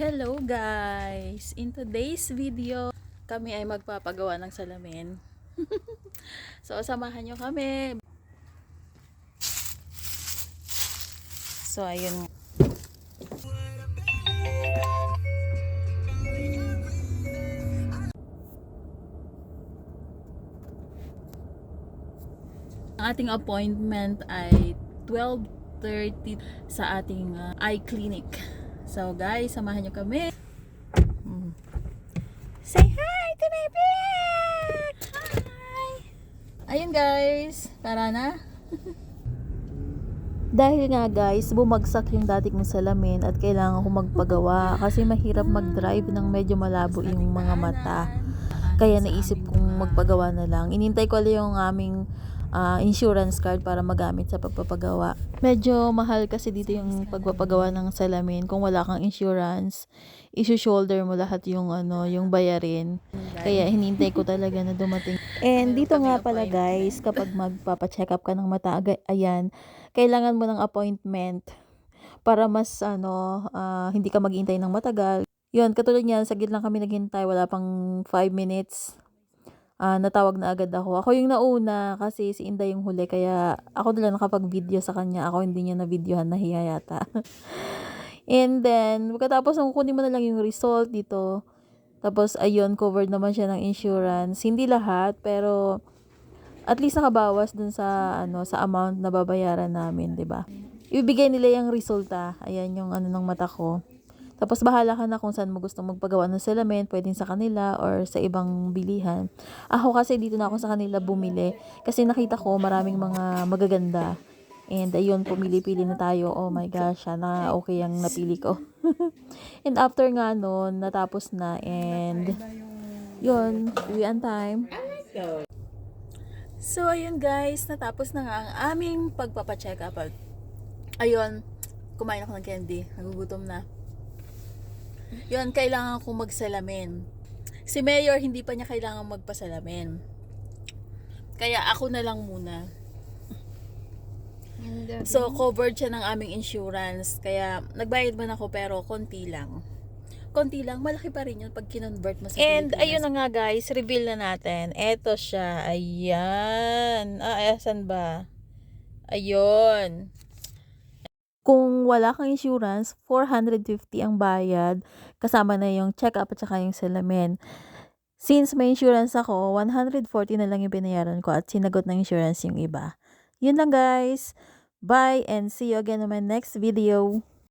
Hello guys! In today's video, kami ay magpapagawa ng salamin. so, samahan nyo kami. So, ayun. Ang ating appointment ay 12.30 sa ating uh, eye clinic. So guys, samahan nyo kami. Mm. Say hi to my vlog! Hi! Ayun guys, tara na. Dahil nga guys, bumagsak yung dati kong salamin at kailangan ko magpagawa kasi mahirap mag-drive ng medyo malabo yung mga mata. Kaya naisip kong magpagawa na lang. Inintay ko lang yung aming ah, insurance card para magamit sa pagpapagawa. Medyo mahal kasi dito yung pagpapagawa ng salamin. Kung wala kang insurance, issue-shoulder mo lahat yung ano, yung bayarin. Kaya hinintay ko talaga na dumating. And dito nga pala guys, kapag magpapa-check up ka ng mata, ayan, kailangan mo ng appointment para mas ano, ah, hindi ka maghintay ng matagal. Yun, katulad niyan, saglit lang kami naghintay, wala pang 5 minutes. Ah, natawag na agad ako. Ako yung nauna kasi si Inday yung huli kaya ako na lang nakapag-video sa kanya. Ako hindi niya na-videohan, nahiya yata. And then, pagkatapos nung kunin mo na lang yung result dito, tapos ayun, covered naman siya ng insurance. Hindi lahat, pero at least nakabawas dun sa ano sa amount na babayaran namin, 'di ba? Ibibigay nila yung resulta. Ayan yung ano ng mata ko. Tapos bahala ka na kung saan mo gusto magpagawa ng salamin, pwedeng sa kanila or sa ibang bilihan. Ako kasi dito na ako sa kanila bumili kasi nakita ko maraming mga magaganda. And ayun, pumili-pili na tayo. Oh my gosh, sana okay ang napili ko. and after nga noon, natapos na and yun, uwian time. So, ayun guys, natapos na nga ang aming pagpapacheck up. Ayun, kumain ako ng candy. Nagugutom na. Yun, kailangan ko magsalamin. Si Mayor, hindi pa niya kailangan magpasalamin. Kaya ako na lang muna. So, covered siya ng aming insurance. Kaya, nagbayad man ako pero konti lang. Konti lang, malaki pa rin yun pag kinonvert mo sa And Pilipinas. ayun na nga guys, reveal na natin. Eto siya. Ayan. Ah, asan ba? Ayun. Kung wala kang insurance, 450 ang bayad. Kasama na yung check-up at saka yung salamin. Since may insurance ako, 140 na lang yung binayaran ko at sinagot ng insurance yung iba. Yun lang guys. Bye and see you again on my next video.